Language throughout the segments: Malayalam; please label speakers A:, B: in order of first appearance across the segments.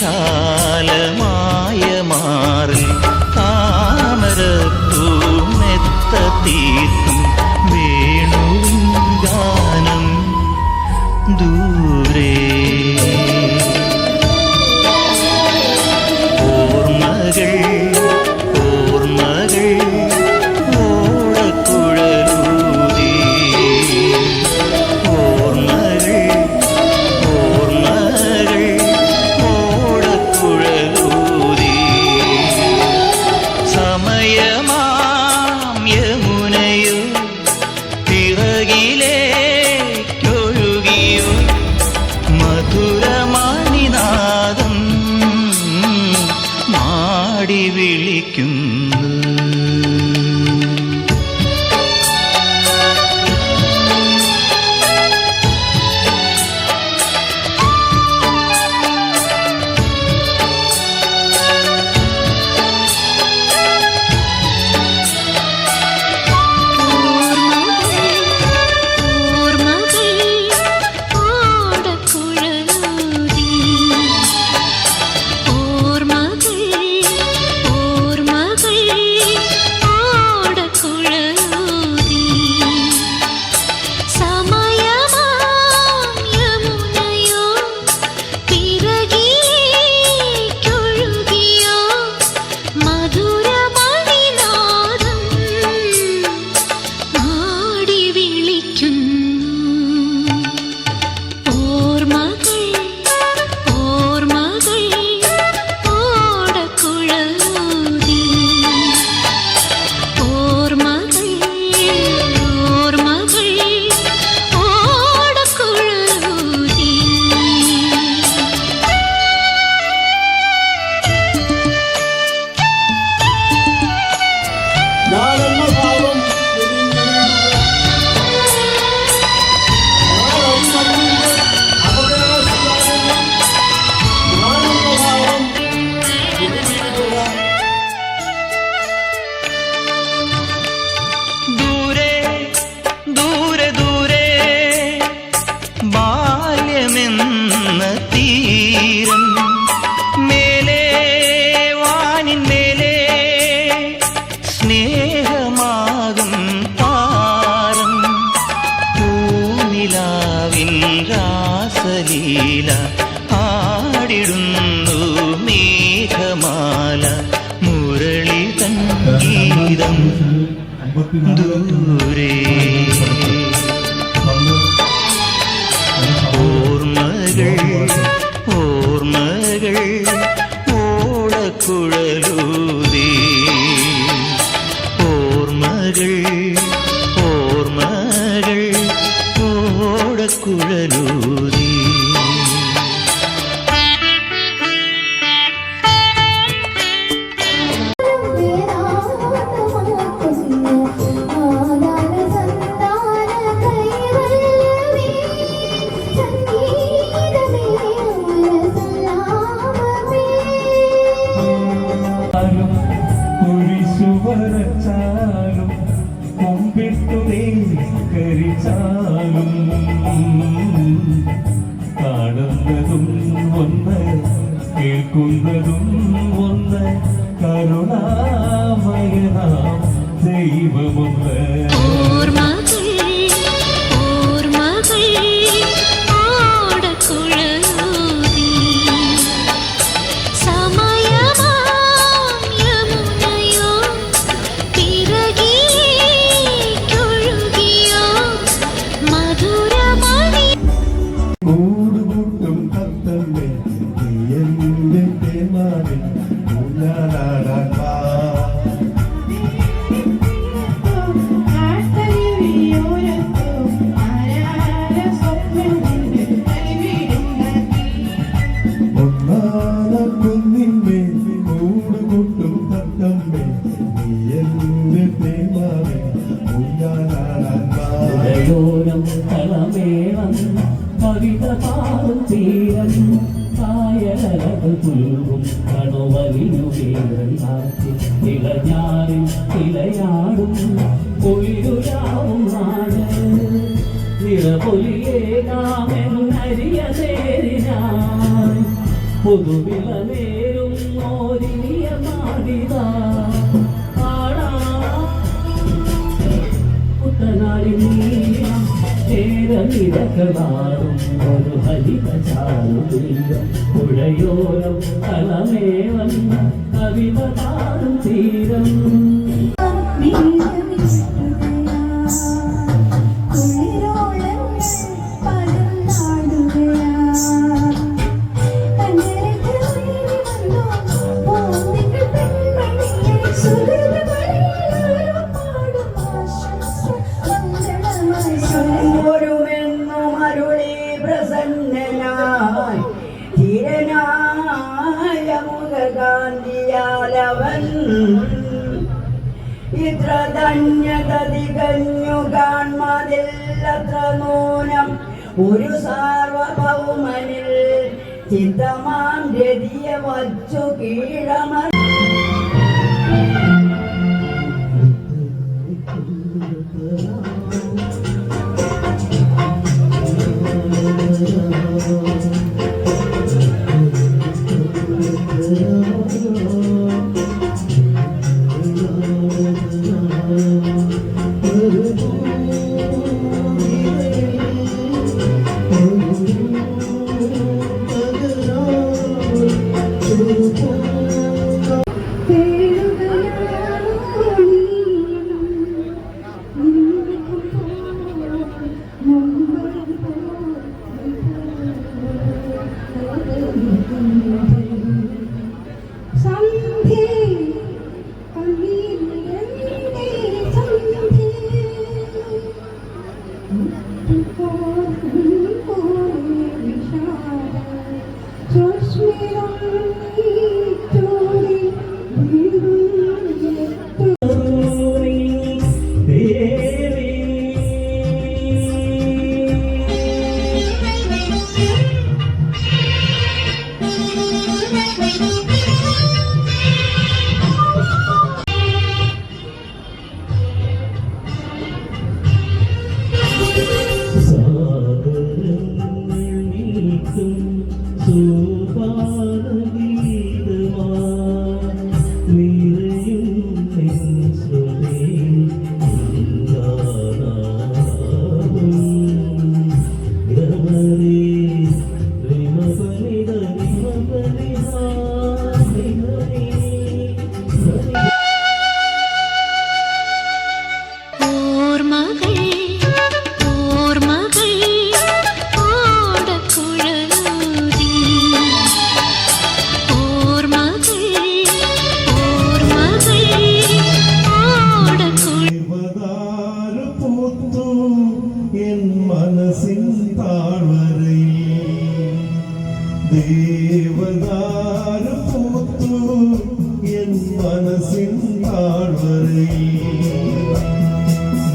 A: छा சிறகிலே ദൂരെ ഓർമ്മകൾ ഓർമ്മകൾ ഓർമ്മകൾ ഓർമ്മകൾ
B: ধারণা ഇളയാടും കുളിരുരാവും നാട് നിറപൊലിയേകാമെന്നരിയ നേരിനായി പുതുവിള നേരും ഓരിയ മാടിത ആടാ കുട്ടനാടി നീളം ചേരനിരകളാടും ഒരു ഹരിത ചാരുതീരം പുഴയോരം തലമേവന്ന കവിത തീരം.
C: നൂനം ഒരു സാർവഭൗമനിൽ ചിന്തമാം രതിയ വച്ചു കീഴമ
B: Thank you.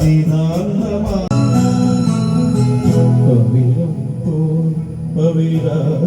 B: നിതാന്തമാ പവിഴം പോ പവിഴാക